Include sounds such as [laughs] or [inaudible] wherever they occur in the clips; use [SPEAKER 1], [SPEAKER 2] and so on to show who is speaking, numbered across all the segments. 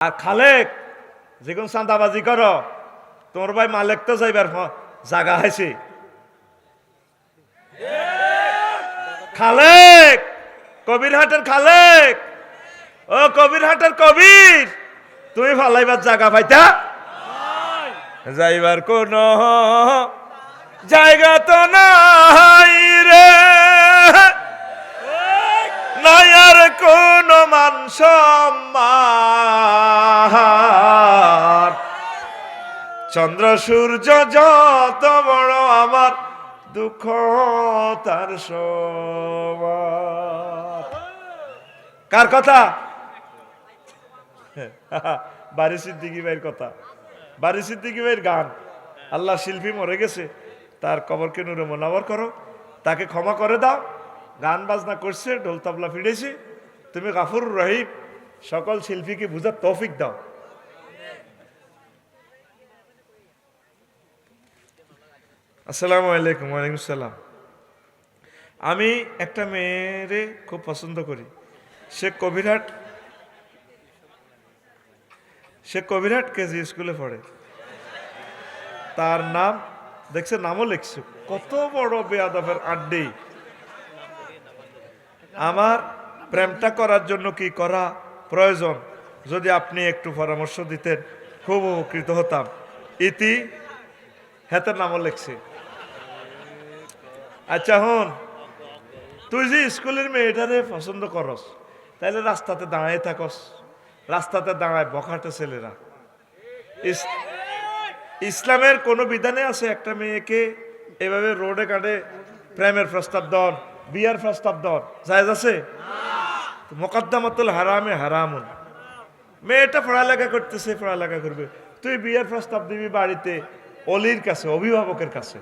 [SPEAKER 1] আর খালেক যেগুন চাঁদাবাজি করো তোমার ভাই মালেক তো যাইবার জাগা হয়েছে খালেক কবিরহাটের খালেক। ও কবিরহাটের কবির তুমি ফালাইবার জায়গা পাইতা? যাইবার কোন জায়গা তো নাই রে নাই আর কোন মান সম্মান। চন্দ্র সূর্য যত বড় আমার দুঃখ, তার কার কথা? [laughs] বাড়ি সিদ্দিকি ভাইয়ের কথা। বাড়ি সিদ্দিকি ভাইয়ের গান। আল্লাহ শিল্পী মরে গেছে, তার কবরকে নুরে মোনাবর করো, তাকে ক্ষমা করে দাও। গান বাজনা করছে, ঢোল তবলা ফিরেছে। তুমি গাফুর রহিম, সকল শিল্পীকে বুঝার তৌফিক দাও। আসসালামু আলাইকুম, ওয়ালাইকুম সালাম। আমি একটা মেয়েরে খুব পছন্দ করি। সে কবিরহাট সে কবিরহাট কেজি স্কুলে পড়ে। তার নাম, দেখছে নামও লিখছে। কত বড় বেয়াদফের আড্ডি। আমার প্রেমটা করার জন্য কি করা প্রয়োজন? যদি আপনি একটু পরামর্শ দিতেন, খুব উপকৃত হতাম। ইতি হেতের নামও লিখছে। আচ্ছা হন। তুই যে স্কুলের মেয়েটারে পছন্দ করস, তাইলে রাস্তাতে দাঁড়ায় থাকস। রাস্তাতে দাঁড়ায় বখাটে ছেলেরা। ইসলামের কোনো বিধানে আছে একটা মেয়েকে এভাবে রোডে কাটে প্রেমের প্রস্তাব দন বিয়ার প্রস্তাব দন জায়জ আছে মোকদ্দমাতুল হারামে হারামুন মেয়েটা পড়ালেখা করতেছে পড়ালেখা করবে। তুই বিয়ের প্রস্তাব দিবি বাড়িতে অলির কাছে অভিভাবকের কাছে।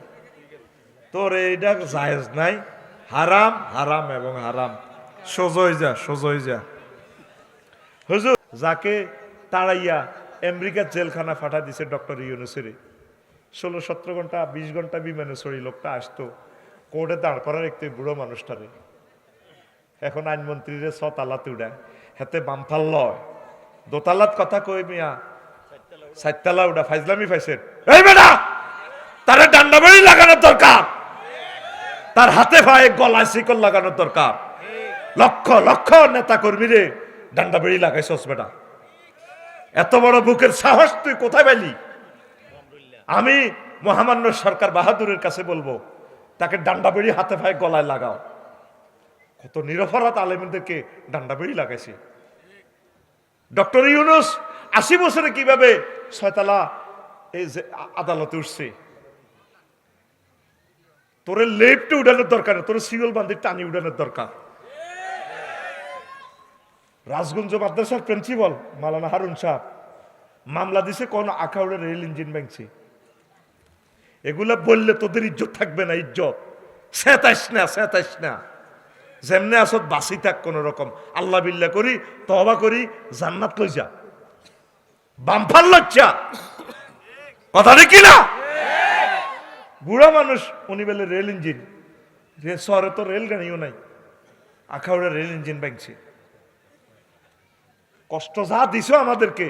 [SPEAKER 1] তোর এইটা জায়েজ নাই। হারাম হারাম এবং হারাম। সোজই যা সোজই যা। হুজুর যাকে তাড়াইয়া আমেরিকার জেলখানা ফাটা দিছে ডক্টর ইউনুসেরে। ষোলো সতেরো ঘণ্টা বিশ ঘণ্টা বিমানে চড়ি লোকটা আসতো। কোর্টে দাঁড় করার একটু বুড়ো মানুষটারে। এখন আইনমন্ত্রীরে ছতালাতে উড়ায়। হাতে বামফাল লয়। দোতালাত কথা কই মিয়া? সাততালা উড়া, ফাইজলামি ফাইছেন এই বেটা! তারে ডান্ডা লাগানোর দরকার। তার হাতে পায়ে গলায় শিকল লাগানোর দরকার। লক্ষ লক্ষ নেতা কর্মীরে ডান্ডা বেড়ি লাগাইছস বেটা। এত বড় বুকের সাহস তুই কোথায় পাইলি? আমি মহামান্য সরকার বাহাদুরের কাছে বলব তাকে ডান্ডা বেড়ি হাতে পায়ে গলায় লাগাও। কত নিরপরাধ আলেমদেরকে ডান্ডা বেড়ি লাগাইছে। ডক্টর ইউনুস আশি বছরে কীভাবে ছয়তলা এই যে আদালতে উঠছে? তোরে লেপটে উঠানোর দরকার নেই তোরে সিগল বান্ধি টানি উঠানোর দরকার। রাজগঞ্জ মাদ্রাসার প্রিন্সিপাল মালানা হারুন সাহেব, মামলা দিছে কোন আখাউড়ে রেল ইঞ্জিন ব্যাংছে এগুলা বললে তোদের ইজ্জত থাকবে না, ইজ্জত। সেতাইস না সেতাইস না। যেমনে আসত বাসি থাক কোন রকম আল্লাহ বিল্লা করি তবা করি, জান্নাত লই যা। বামফার লজ্জা। কথা দেখি না বুড়া মানুষ, উনি বলে রেল ইঞ্জিন। শহরে তো রেল গাড়িও নাই। আখাউড়ে রেল ইঞ্জিন ব্যাংছে কষ্ট যা দিছ আমাদেরকে,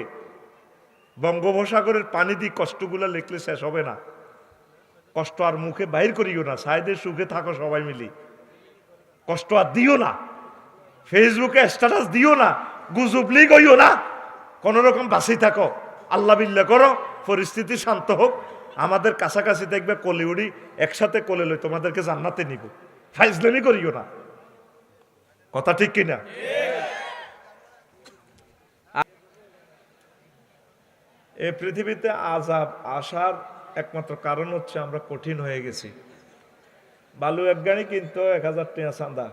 [SPEAKER 1] বঙ্গোপসাগরের পানি দিয়ে কষ্টগুলো লিখলে শেষ হবে না। কষ্ট আর মুখে বাইর করিও না, সাইদের সুখে থাকো সবাই মিলি। কষ্ট আর দিও না, ফেসবুকে স্ট্যাটাস দিও না গুজুবলি গইও না, কোন রকম বাসি থাকো, আল্লাহ বিল্লা করো, পরিস্থিতি শান্ত হোক, আমাদের কাছাকাছি দেখবে কলিউডি একসাথে কোলে লই তোমাদেরকে জান্নাতে নিব, ফাইজলামি করিও না। কথা ঠিক কিনা? এ পৃথিবীতে আজাব আসার একমাত্র কারণ হচ্ছে আমরা কঠিন হয়ে গেছি। বালু এক গাড়ি কিনতো এক হাজার টাকা চাঁদা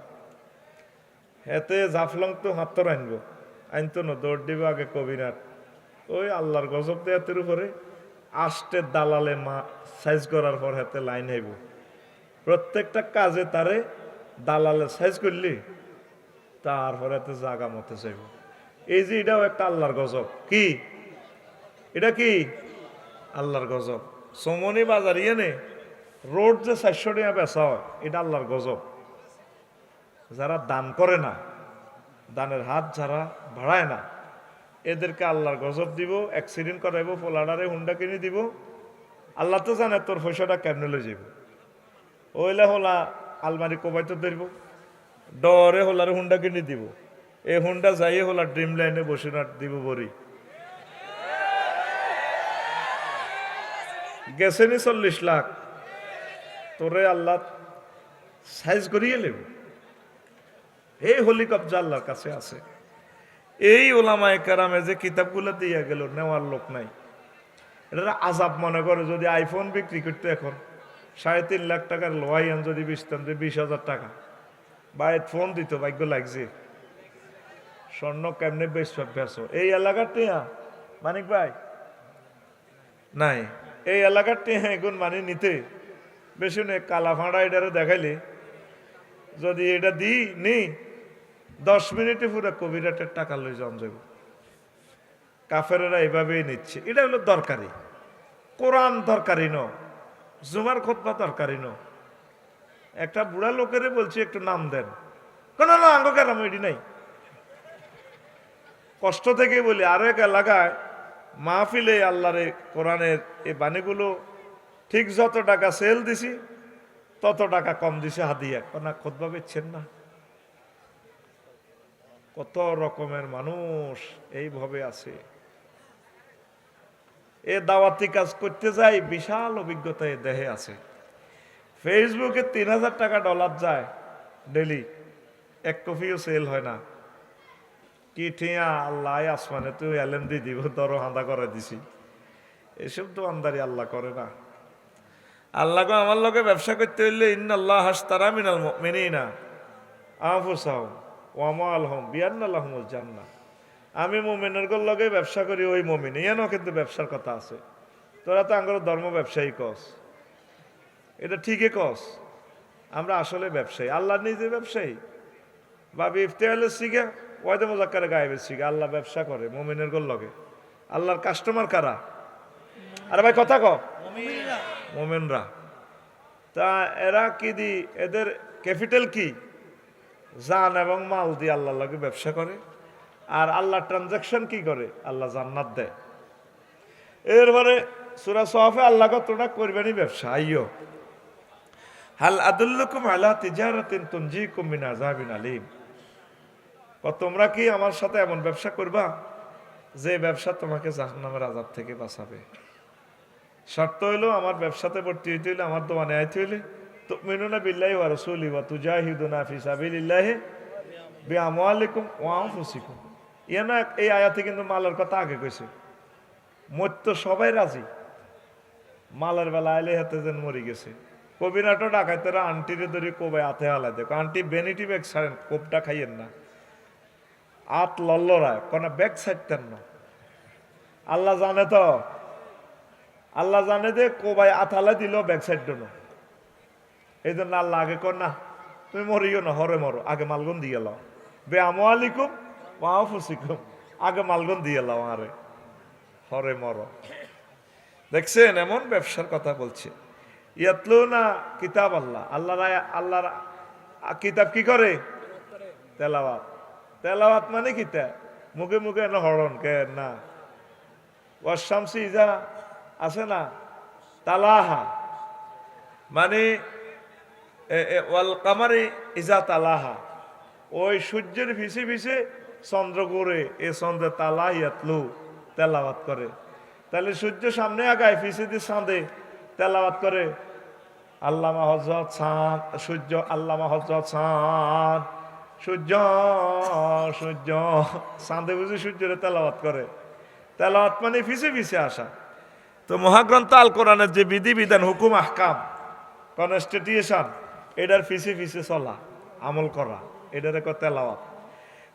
[SPEAKER 1] এতে জাফলং তো হাত্তর আনব আনতো না, দৌড় দিব আগে কবিরাট। ওই আল্লাহর গজব দেয়াতের উপরে আষ্টে দালালে মা সাইজ করার পর হাতে লাইন হইব। প্রত্যেকটা কাজে তারে দালালে সাইজ করলি, তারপরে এতে জাগা মতে চাইব এই যে এটাও একটা আল্লাহর গজব। কি? এটা কি? আল্লাহর গজব। সমনি বাজার ইয়ে নে রোড যে চারশো টাকা বেচা হয়, এটা আল্লাহর গজব। যারা দান করে না, দানের হাত যারা বাড়ায় না, এদেরকে আল্লাহর গজব দিব অ্যাক্সিডেন্ট করাইব পোলাডারে হুন্ডা কিনে দিব, আল্লাহ তো জানে তোর পয়সাটা কেমনে লই যাব ওইলা হলা আলমারি কোবাইতে ধরব, ডরে হলারে হুন্ডা কিনে দিব। এই হুন্ডা যাইয়ে হলা ড্রিম লাইনে বসে দিব বড়ি। গেছেনি চল্লিশ লাখ। তোরে আল্লাহ সাইজ করিয়ে নেব। এই হলি কবজা আল্লাহর কাছে আছে। এই ওলামায় কারামে যে কিতাবগুলো দিয়ে গেল, নেওয়ার লোক নাই। এটা আজাব মনে করে যদি আইফোন বিক্রি করতে এখন। সাড়ে তিন লাখ টাকার লোয়াইয়ান যদি বিশতাম যে বিশ হাজার টাকা। বা ফোন দিত, ভাগ্য লাগছে। স্বর্ণ কেমনে বেশ বেসো এই এলাকার টিয়া, মানিক ভাই? নাই। এই এলাকার টিয়া এখন মানে নিতে। বেশি নেই কালা ফাঁড়া এটারে দেখাইলে। যদি এটা দিই নি দশ মিনিটে পুরো কবিরাটের টাকা লই জন যাব কাফেরেরা এভাবেই নিচ্ছে। এটা হলো দরকারি। কোরআন দরকারি ন, জুমার খোদবা দরকারি ন। একটা বুড়া লোকেরে বলছি, একটু নাম দেন। কেন, না, আঙ্গ কেরাম, এটি নাই। কষ্ট থেকে বলি আরও এক এলাকায় মাহফিলে আল্লাহরে কোরআনের এই বাণীগুলো ঠিক যত টাকা সেল দিছি, তত টাকা কম দিছে হাদিয়া। না খোদবা বেচছেন না। কত রকমের মানুষ এইভাবে আছে। এ দাওয়াতি কাজ করতে যাই, বিশাল অভিজ্ঞতা এ দেহে আছে। ফেসবুকে তিন হাজার টাকা ডলার যায় ডেলি এক কপিও সেল হয় না। কি ঠিয়া, আল্লাহ আসমানে, তুই এলেন দি দিব, দর হাঁদা করে দিছি। এসব তো আন্দারি আল্লাহ করে না। আল্লাহকে আমার লোকে ব্যবসা করতে হইলে ইন্ন আল্লাহ হাস্তারা মিনাল মিনিনা আফুসাহম ওয়ামাল হম বিয়ান্নাল্লাহমুল জান্না আমি মোমিনের লগে ব্যবসা করি, ওই মমিন ইয়ানও কিন্তু ব্যবসার কথা আছে। তোরা তো আঙ্গুর ধর্ম ব্যবসায়ী কস। এটা ঠিকই কস। আমরা আসলে ব্যবসায়ী। আল্লাহ নিজে ব্যবসায়ী। বাবি ইফতেহালের শিখে ওয়াদে মোজাক্কারে গায়েবের শিখে আল্লাহ ব্যবসা করে মোমিনের গোর লগে। আল্লাহর কাস্টমার কারা? আরে ভাই কথা ক মোমেনরা। তা এরা কি দি এদের ক্যাপিটাল কি? জান এবং মাল দিয়ে আল্লাহর লগে ব্যবসা করে। আর আল্লাহ ট্রানজাকশন কি করে? আল্লাহ জান্নাত দেয়। এরপরে সুরা সোহাফে আল্লাহ কতটা করবেনই ব্যবসা? আইয়ো। হাল আদুল্লুকুম আলা তিজারাতিন তুনজিকুম মিন আযাবিন আলিম। তোমরা কি আমার সাথে এমন ব্যবসা করবা যে ব্যবসা তোমাকে জাহান্নামের আযাব থেকে বাঁচাবে? শর্ত হইল আমার ব্যবসাতে ভর্তি হইতে হইলে, আমার দোকানে আইতে হইলে, তুমিনুনা বিল্লাহি ওয়া রাসূলি ওয়া তুজাহিদুনা ফি সাবিলিল্লাহি বিআমওয়ালিকুম ওয়া আনফুসিকুম। ইয়ানা এই আয়াতে কিন্তু মালের কথা আগে কইছে। মত্য সবাই রাজি। মালের বেলা আইলে হাতে যেন মরি গেছে। কবিরাটো ডাকাইতেরা আন্টিরে ধরে কোবাই হাতে হালাই দেখো। আন্টি বেনিটি ব্যাগ ছাড়েন, কোপটা খাইয়েন না। আত লল্লরায় কোন ব্যাগ ছাড়তেন না। আল্লাহ জানে তো। আল্লাহ জানে যে কোবাই আথালা দিল ব্যাক সাইড না। এই জন্য আল্লাহ আগে কর না, তুমি মরিও না, হরে মরো, আগে মালগুন দিয়ে লাও। বে আমালিকুম মাহফুসিকুম আগে মালগুন দিয়ে লাও আরে হরে মরো। দেখছেন, এমন ব্যবসার কথা বলছে। ইয়াতলো না কিতাব আল্লাহ আল্লাহ আল্লাহর কিতাব কি করে? তেলাওয়াত। তেলাওয়াত মানে কিতাব মুখে মুখে না হরণ, কে না? ওয়াশামসি ইজা আছে না, তালাহা। মানে ওয়াল কামারে ইজা তালাহা। ওই সূর্যের ভিসে ভিসে চন্দ্র করে এ চন্দ্রে তালা ইয়াতলু তেলাওয়াত করে। তাহলে সূর্য সামনে আগায় ফিসে দিয়ে চাঁদে, তেলাওয়াত করে। আল্লামা হজরত সূর্য আল্লামা হজরত চাঁদ সূর্য সূর্য। চাঁদে বুঝি সূর্যের তেলাওয়াত করে। তেলাওয়াত মানে ফিসে ফিসে আসা। তো মহাগ্রন্থ আল কোরআনের যে বিধিবিধান, হুকুম, আহকাম কনস্টিটিউশন এটার ফিসে ফিসে চলা, আমল করা, এটার এক তেলাওয়াত।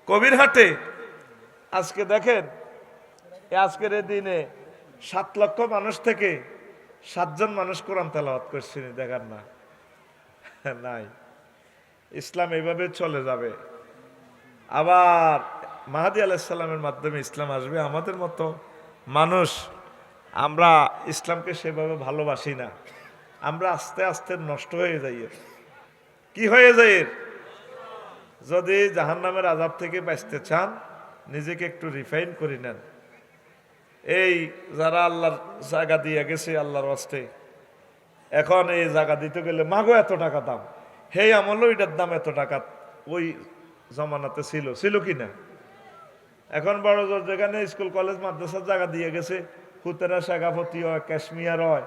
[SPEAKER 1] কবির হাটে, আজকে দেখেন আজকের দিনে সাত লক্ষ মানুষ থেকে সাতজন মানুষ কোরআন তেলাওয়াত করছেন দেখার না। নাই। ইসলাম এইভাবে চলে যাবে। আবার মাহাদি আলাইসাল্লামের মাধ্যমে ইসলাম আসবে আমাদের মতো মানুষ। আমরা ইসলামকে সেভাবে ভালোবাসি না। আমরা আস্তে আস্তে নষ্ট হয়ে যাই। কি হয়ে এর? যদি জাহান্নামের আজাব থেকে বাঁচতে চান, নিজেকে একটু রিফাইন করে নেন। এই যারা আল্লাহর জায়গা দিয়ে গেছে, আল্লাহর অস্তে এখন এই জায়গা দিতে গেলে মাগো এত টাকা দাম। হে আমলও এটার দাম এত টাকা? ওই জমানাতে ছিল। ছিল কি না? এখন বড় জোর যেখানে স্কুল, কলেজ, মাদ্রাসার জায়গা দিয়ে গেছে। হুতেরা শেখাপতি হয় ক্যাশমিয়ার হয়।